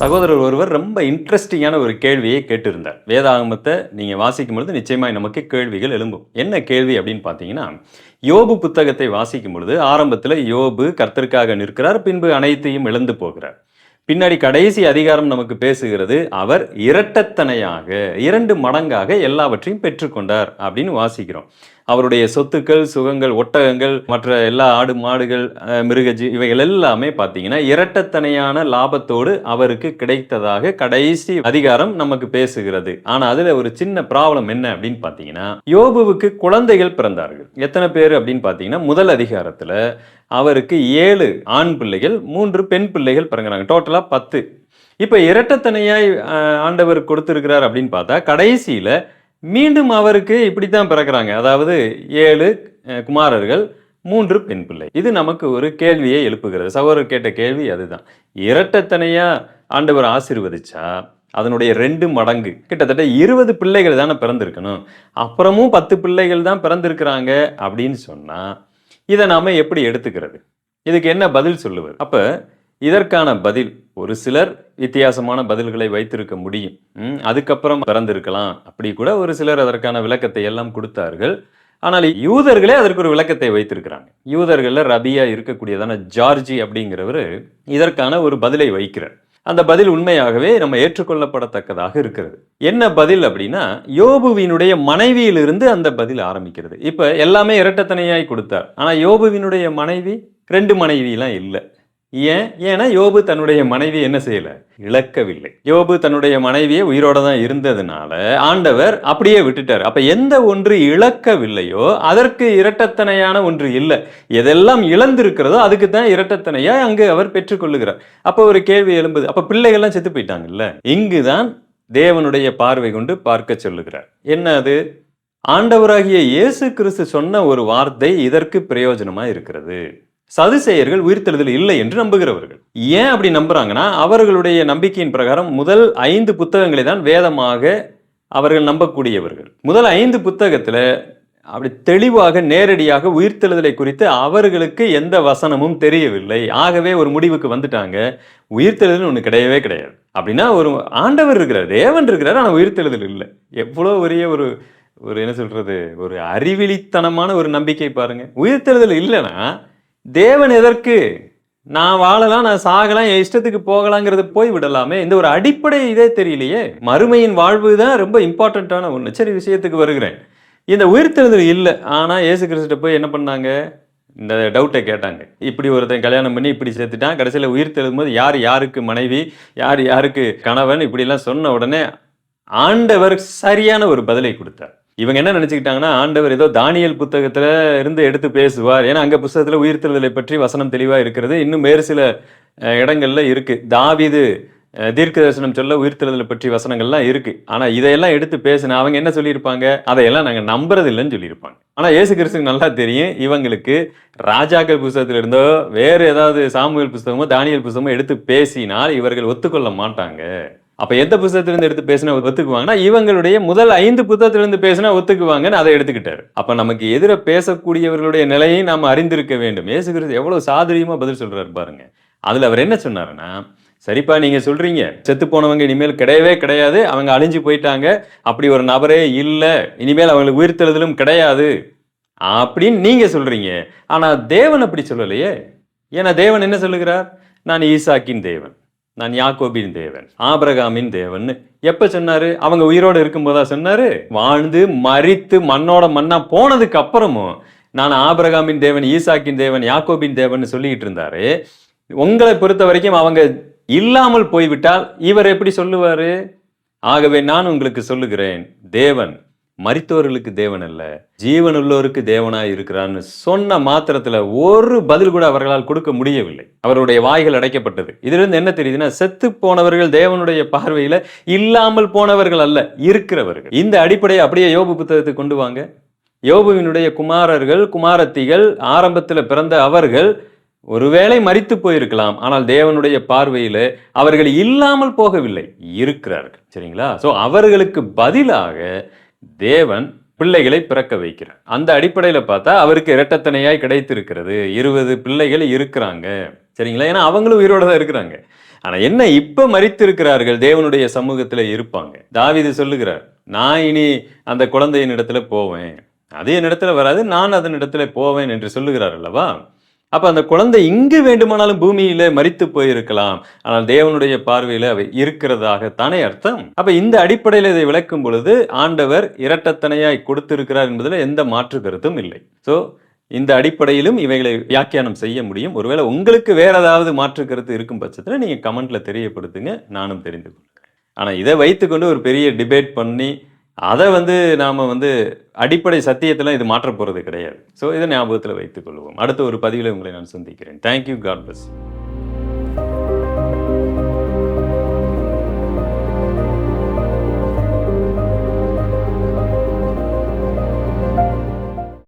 சகோதரர் ஒருவர் ரொம்ப இன்ட்ரெஸ்டிங்கான ஒரு கேள்வியை கேட்டிருந்தார். வேதாகமத்தை நீங்கள் வாசிக்கும் பொழுது நிச்சயமாக நமக்கு கேள்விகள் எழும்பும். என்ன கேள்வி அப்படின்னு பார்த்தீங்கன்னா யோபு புத்தகத்தை வாசிக்கும் பொழுது ஆரம்பத்தில் யோபு கர்த்தருக்காக நிற்கிறார் பின்பு அனைத்தையும் இழந்து போகிறார். பின்னாடி கடைசி அதிகாரம் நமக்கு பேசுகிறது அவர் இரட்டத்தனையாக இரண்டு மடங்காக எல்லாவற்றையும் பெற்றுக்கொண்டார் அப்படின்னு வாசிக்கிறோம். அவருடைய சொத்துக்கள் சுகங்கள் ஒட்டகங்கள் மற்ற எல்லா ஆடு மாடுகள் மிருகஜி இவைகள் எல்லாமே பார்த்தீங்கன்னா இரட்டத்தனையான லாபத்தோடு அவருக்கு கிடைத்ததாக கடைசி அதிகாரம் நமக்கு பேசுகிறது. ஆனால் அதில் ஒரு சின்ன ப்ராப்ளம் என்ன அப்படின்னு பார்த்தீங்கன்னா யோபுவுக்கு குழந்தைகள் பிறந்தார்கள். எத்தனை பேர் அப்படின்னு பார்த்தீங்கன்னா முதல் அதிகாரத்தில் அவருக்கு ஏழு ஆண் பிள்ளைகள் மூன்று பெண் பிள்ளைகள் பிறங்குறாங்க டோட்டலாக பத்து. இப்போ இரட்டத்தனையாய் ஆண்டவர் கொடுத்துருக்கிறார் அப்படின்னு பார்த்தா கடைசியில் மீண்டும் அவருக்கு இப்படி தான் பிறக்கிறாங்க. அதாவது ஏழு குமாரர்கள் மூன்று பெண் பிள்ளை. இது நமக்கு ஒரு கேள்வியை எழுப்புகிறது. சகோதரர் கேட்ட கேள்வி அதுதான். இரட்டத்தனையாக ஆண்டவர் ஆசீர்வதிச்சா அதனுடைய ரெண்டு மடங்கு. கிட்டத்தட்ட இருபது பிள்ளைகள் தானே பிறந்திருக்கணும். அப்புறமும் பத்து பிள்ளைகள் தான் பிறந்திருக்கிறாங்க அப்படின்னு சொன்னால் இதை நாம் எப்படி எடுத்துக்கிறது? இதுக்கு என்ன பதில் சொல்லுவது? அப்போ இதற்கான பதில் ஒரு சிலர் வித்தியாசமான பதில்களை வைத்திருக்க முடியும். ம், அதுக்கப்புறம் பிறந்திருக்கலாம். அப்படி கூட ஒரு சிலர் அதற்கான விளக்கத்தை எல்லாம் கொடுத்தார்கள். ஆனால் யூதர்களே அதற்கு ஒரு விளக்கத்தை வைத்திருக்கிறாங்க. யூதர்களில் ரபியா இருக்கக்கூடியதான ஜார்ஜி அப்படிங்கிறவர் இதற்கான ஒரு பதிலை வைக்கிறார். அந்த பதில் உண்மையாகவே நம்ம ஏற்றுக்கொள்ளப்படத்தக்கதாக இருக்கிறது. என்ன பதில் அப்படின்னா யோபுவினுடைய மனைவியிலிருந்து அந்த பதில் ஆரம்பிக்கிறது. இப்போ எல்லாமே இரட்டத்தனையாய் கொடுத்தார். ஆனால் யோபுவினுடைய மனைவி ரெண்டு மனைவியெல்லாம் இல்லை. ஏன்? ஏன்னா யோபு தன்னுடைய மனைவி என்ன செய்யலை? இழக்கவில்லை. யோபு தன்னுடைய மனைவியை உயிரோட தான் இருந்ததுனால ஆண்டவர் அப்படியே விட்டுட்டார். அப்போ எந்த ஒன்று இழக்கவில்லையோ அதற்கு இரட்டத்தனையான ஒன்று இல்லை. எதெல்லாம் இழந்திருக்கிறதோ அதுக்கு தான் இரட்டத்தனையாக அங்கு அவர் பெற்றுக்கொள்ளுகிறார். அப்போ ஒரு கேள்வி எழும்புது. அப்போ பிள்ளைகள்லாம் செத்து போயிட்டாங்கல்ல? இங்குதான் தேவனுடைய பார்வை கொண்டு பார்க்க சொல்லுகிறார். என்ன அது? ஆண்டவராகிய இயேசு கிறிஸ்து சொன்ன ஒரு வார்த்தை இதற்கு பிரயோஜனமாக இருக்கிறது. சதுசேயர்கள் உயிர்த்தெழுதல் இல்லை என்று நம்புகிறவர்கள். ஏன் அப்படி நம்புறாங்கன்னா அவர்களுடைய நம்பிக்கையின் பிரகாரம் முதல் ஐந்து புத்தகங்களை தான் வேதமாக அவர்கள் நம்பக்கூடியவர்கள். முதல் ஐந்து புத்தகத்தில் அப்படி தெளிவாக நேரடியாக உயிர்த்தெழுதலை குறித்து அவர்களுக்கு எந்த வசனமும் தெரியவில்லை. ஆகவே ஒரு முடிவுக்கு வந்துட்டாங்க. உயிர்த்தெழுதல் ஒன்று கிடையவே கிடையாது. அப்படின்னா ஒரு ஆண்டவர் இருக்கிறார் தேவன் இருக்கிறார் ஆனால் உயிர்த்தெழுதல் இல்லை. எவ்வளோ பெரிய ஒரு ஒரு என்ன சொல்கிறது ஒரு அறிவிலித்தனமான ஒரு நம்பிக்கை பாருங்கள் உயிர்த்தெழுதல் இல்லைன்னா தேவன் எதற்கு? நான் வாழலாம் நான் சாகலாம் என் இஷ்டத்துக்கு போகலாங்கிறது போய் விடலாமே? இந்த ஒரு அடிப்படை இதே தெரியலையே. மறுமையின் வாழ்வு தான் ரொம்ப இம்பார்ட்டண்ட்டான ஒன்று சரி விஷயத்துக்கு வருகிறேன். இந்த உயிர்த்தெழுதல் இல்லை. ஆனால் ஏசு கிறிஸ்துட்ட போய் என்ன பண்ணாங்க? இந்த டவுட்டை கேட்டாங்க. இப்படி ஒருத்தன் கல்யாணம் பண்ணி இப்படி சேர்த்துட்டான். கடைசியில் உயிர் போது யார் யாருக்கு மனைவி யார் யாருக்கு கணவன் இப்படிலாம் சொன்ன உடனே ஆண்டவர் சரியான ஒரு பதிலை கொடுத்தார். இவங்க என்ன நினச்சிக்கிட்டாங்கன்னா ஆண்டவர் ஏதோ தானியல் புத்தகத்தில் இருந்து எடுத்து பேசுவார். ஏன்னா அங்கே புத்தகத்தில் உயிர்த்தெழுதலை பற்றி வசனம் தெளிவாக இருக்கிறது. இன்னும் வேறு சில இடங்களில் இருக்குது தாவிது தீர்க்க தரிசனம் சொல்ல உயிர்த்தெழுதலை பற்றி வசனங்கள்லாம் இருக்குது ஆனால் இதையெல்லாம் எடுத்து பேசினா அவங்க என்ன சொல்லியிருப்பாங்க? அதையெல்லாம் நாங்கள் நம்புறது இல்லைன்னு சொல்லியிருப்பாங்க. ஆனால் ஏசு கிறிஸ்துக்கு நல்லா தெரியும் இவங்களுக்கு ராஜாக்கள் புஸ்தகத்திலிருந்தோ வேறு ஏதாவது சாமுவேல் புஸ்தகமோ தானியல் புஸ்தகமோ எடுத்து பேசினால் இவர்கள் ஒத்துக்கொள்ள மாட்டாங்க. அப்போ எந்த புத்தகத்திலிருந்து எடுத்து பேசினா ஒத்துக்குவாங்கன்னா இவங்களுடைய முதல் ஐந்து புத்தகத்திலிருந்து பேசினா ஒத்துக்குவாங்கன்னு அதை எடுத்துக்கிட்டாரு. அப்போ நமக்கு எதிர பேசக்கூடியவர்களுடைய நிலையை நாம் அறிந்திருக்க வேண்டும். இயேசு கிறிஸ்து எவ்வளவு பதில் சொல்கிறார் பாருங்க. அதில் அவர் என்ன சொன்னாருன்னா சரிப்பா நீங்கள் சொல்கிறீங்க செத்து போனவங்க இனிமேல் கிடையவே கிடையாது. அவங்க அழிஞ்சு போயிட்டாங்க. அப்படி ஒரு நபரே இல்லை. இனிமேல் அவங்களுக்கு உயிர்த்தெழுதலும் கிடையாது. அப்படின்னு நீங்கள் சொல்கிறீங்க ஆனால் தேவன் அப்படி சொல்லலையே. ஏன்னா தேவன் என்ன சொல்லுகிறார்? நான் ஈசாக்கின் தேவன். நான் யாக்கோபின் தேவன் ஆபிரகாமின் தேவன் எப்ப சொன்னாரு? அவங்க உயிரோடு இருக்கும்போதா சொன்னாரு? வாழ்ந்து மறித்து மண்ணோட மண்ணா போனதுக்கு அப்புறமும் நான் ஆபிரகாமின் தேவன் ஈசாக்கின் தேவன் யாக்கோபின் தேவன் சொல்லிக்கிட்டு இருந்தாரு. உங்களை பொறுத்த வரைக்கும் அவங்க இல்லாமல் போய்விட்டால் இவர் எப்படி சொல்லுவாரு? ஆகவே நான் உங்களுக்கு சொல்லுகிறேன் தேவன் மறித்தவர்களுக்கு தேவன் அல்ல. ஜீவனுள்ளோருக்கு தேவனாய் இருக்கிறான்னு சொன்ன மாத்திரத்துல ஒரு பதில் கூட அவர்களால் கொடுக்க முடியவில்லை. அவருடைய வாய்கள் அடைக்கப்பட்டது. இதிலிருந்து என்ன தெரியுதுன்னா செத்து போனவர்கள் தேவனுடைய பார்வையில இல்லாமல் போனவர்கள் அல்ல இருக்கிறவர்கள். இந்த அடிப்படையை அப்படியே யோபு புத்தகத்தை கொண்டு வாங்க. யோபுவினுடைய குமாரர்கள் குமாரத்திகள் ஆரம்பத்தில் பிறந்த அவர்கள் ஒருவேளை மறித்து போயிருக்கலாம். ஆனால் தேவனுடைய பார்வையில அவர்கள் இல்லாமல் போகவில்லை இருக்கிறார்கள். சரிங்களா? சோ அவர்களுக்கு பதிலாக தேவன் பிள்ளைகளை பிறக்க வைக்கிறார். அந்த அடிப்படையில பார்த்தா அவருக்கு இரட்டத்தனையாய் கிடைத்திருக்கிறது. இருபது பிள்ளைகள் இருக்கிறாங்க. சரிங்களா? ஏன்னா அவங்களும் உயிரோட தான் இருக்கிறாங்க. ஆனால் என்ன இப்போ மறித்திருக்கிறார்கள் தேவனுடைய சமூகத்தில் இருப்பாங்க. தாவிது சொல்லுகிறார் நான் இனி அந்த குழந்தையின் இடத்துல போவேன். அது என் இடத்துல வராது. நான் அதன் இடத்துல போவேன் என்று சொல்லுகிறார் அல்லவா? அப்ப அந்த குழந்தை இங்கு வேண்டுமானாலும் பூமியில மறித்து போயிருக்கலாம். ஆனால் தேவனுடைய பார்வையில அவை இருக்கிறதாக தானே அர்த்தம். அப்ப இந்த அடிப்படையில் இதை விளக்கும் பொழுது ஆண்டவர் இரட்டத்தனையாய் கொடுத்திருக்கிறார் என்பதில் எந்த மாற்று கருத்தும் இல்லை. சோ இந்த அடிப்படையிலும் இவைகளை வியாக்கியானம் செய்ய முடியும். ஒருவேளை உங்களுக்கு வேற ஏதாவது மாற்று கருத்து இருக்கும் பட்சத்தில் நீங்க கமெண்ட்ல தெரியப்படுத்துங்க. நானும் தெரிந்து கொள்கிறேன். ஆனா இதை வைத்துக்கொண்டு ஒரு பெரிய டிபேட் பண்ணி அதை வந்து நாம் வந்து அடிப்படை சத்தியத்தில் இது மாற்றப் போகிறது கிடையாது. ஸோ இதை ஞாபகத்தில் வைத்துக் கொள்வோம். அடுத்த ஒரு பதிவில் உங்களை நான் சந்திக்கிறேன். Thank you God plus